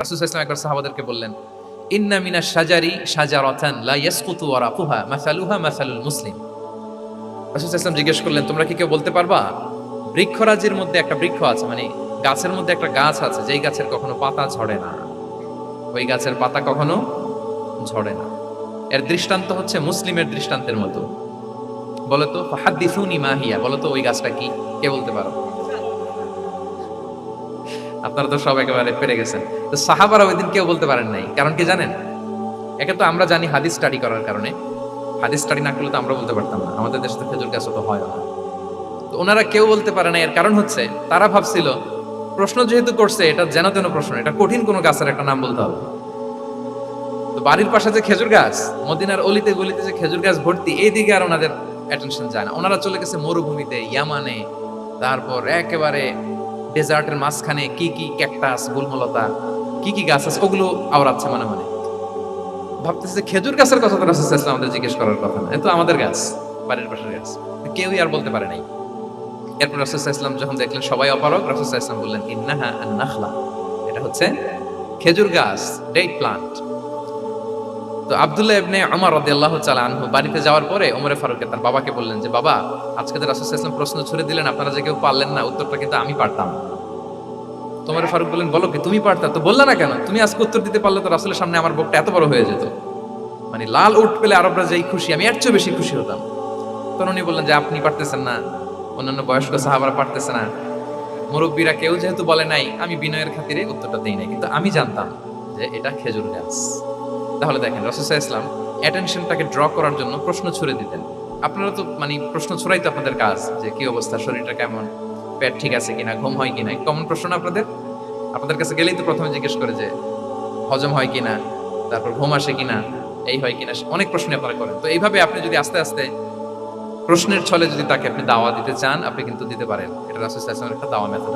রাসূল একবার সাহাবাদেরকে বললেন, ইন্না মিনাশ শাজারি শাজারাতান লা ইয়াসকুতু ওয়ারাকুহা মাসালুহা মাসালুল মুসলিম। রাসূল জিজ্ঞেস করলেন, তোমরা কি কেউ বলতে পারবা? বৃক্ষরাজির মধ্যে একটা বৃক্ষ আছে মানে গাছের মধ্যে একটা গাছ আছে, যেই গাছের কখনো পাতা ঝরে না। ওই গাছের পাতা কখনো ঝরে না। এর দৃষ্টান্ত হচ্ছে মুসলিমের দৃষ্টান্তের মতো। বলতো তো ফাহাদ্দিসুনি মাহিয়া বলতো, ওই গাছটা কি? কে বলতে পারো? আপনারা তো সব একেবারে পেরে গেছেন। তো সাহাবারা ওই দিন কেউ বলতে পারেন নাই, কারণ কি জানেন? একে তো আমরা জানি হাদিস স্টাডি করার কারণে। হাদিস স্টাডি না করলে তো আমরা বলতে পারতাম না। আমাদের দেশে খেজুর গাছ তো হয় না। তো ওনারা কেউ বলতে পারে না এর কারণ হচ্ছে, তারা ভাবছিল, প্রশ্ন যেহেতু করছে, এটা যেন তেন প্রশ্ন, এটা কঠিন কোনো গাছের একটা নাম বলতে হবে। তো বাড়ির পাশে যে খেজুর গাছ, মদিনার অলিতে গলিতে যে খেজুর গাছ ভর্তি, এই দিকে আর ওনাদের অ্যাটেনশন যায় না। ওনারা চলে গেছে মরুভূমিতে, ইয়ামানে, তারপর একেবারে ডেজার্টের মাঝখানে কি কি ক্যাকটাস, গুলমলতা, কি কি গাছ আছে, ওগুলো আওড়াচ্ছে মানে মানে। ভাবতেছে খেজুর গাছের কথা তো রাসূল আমাদের জিজ্ঞেস করার কথা না। এ তো আমাদের গাছ, বাড়ির পাশের গাছ। কেউই আর বলতে পারে নাই। এরপর রাসূল ওয়াসাল্লাম যখন দেখলেন সবাই অপারক রাসূল ওয়াসাল্লাম বললেন, ইন্নাহা আন-নাখলা। এটা হচ্ছে খেজুর গাছ ডেট প্লান্ট তো আবদুল্লাহ ইবনে আমার রাদিয়াল্লাহু তাআলা আনহু বাড়িতে যাওয়ার পরে ওমরে ফারুককে তার বাবাকে বললেন যে, বাবা, আজকে তো রাসূল সাল্লাল্লাহু প্রশ্ন ছুড়ে দিলেন, আপনারা যে কেউ পারলেন না, উত্তরটা কিন্তু আমি পারতাম। তোমার ফারুক বললেন, বলো কি, তুমি পারতা? তো বললা না কেন? তুমি আজকে উত্তর দিতে পারলে তো রাসূলের সামনে আমার বুকটা এত বড় হয়ে যেত। মানে লাল উঠ পেলে আরবরা যেই খুশি, আমি এর চেয়ে বেশি খুশি হতাম। তখন উনি বললেন যে, আপনি পারতেছেন না। অন্যান্য বয়স্ক সাহাবারা পারতেছে না। মুরব্বীরা কেউ যেহেতু বলে নাই, আমি বিনয়ের খাতিরে উত্তরটা দিই নাই। কিন্তু আমি জানতাম যে, এটা খেজুর গাছ। তাহলে দেখেন রসুসা ইসলাম অ্যাটেনশনটাকে ড্র করার জন্য প্রশ্ন ছুড়ে দিতেন। আপনারা তো মানে প্রশ্ন ছুড়াই তো আপনাদের কাজ যে, কি অবস্থা? শরীরটা কেমন? পেট ঠিক আছে কিনা? ঘুম হয় কিনা? কমন প্রশ্ন না আপনাদের? আপনাদের কাছে গেলেই তো প্রথমে জিজ্ঞেস করে যে, হজম হয় কিনা? তারপর ঘুম আসে কিনা? এই হয় কিনা? অনেক প্রশ্ন আপনারা করেন। তো এইভাবে আপনি যদি আস্তে আস্তে প্রশ্নের ছলে যদি তাকে আপনি দাওয়া দিতে চান, আপনি কিন্তু দিতে পারেন। এটা রাসুল একটা দাওয়া মেথড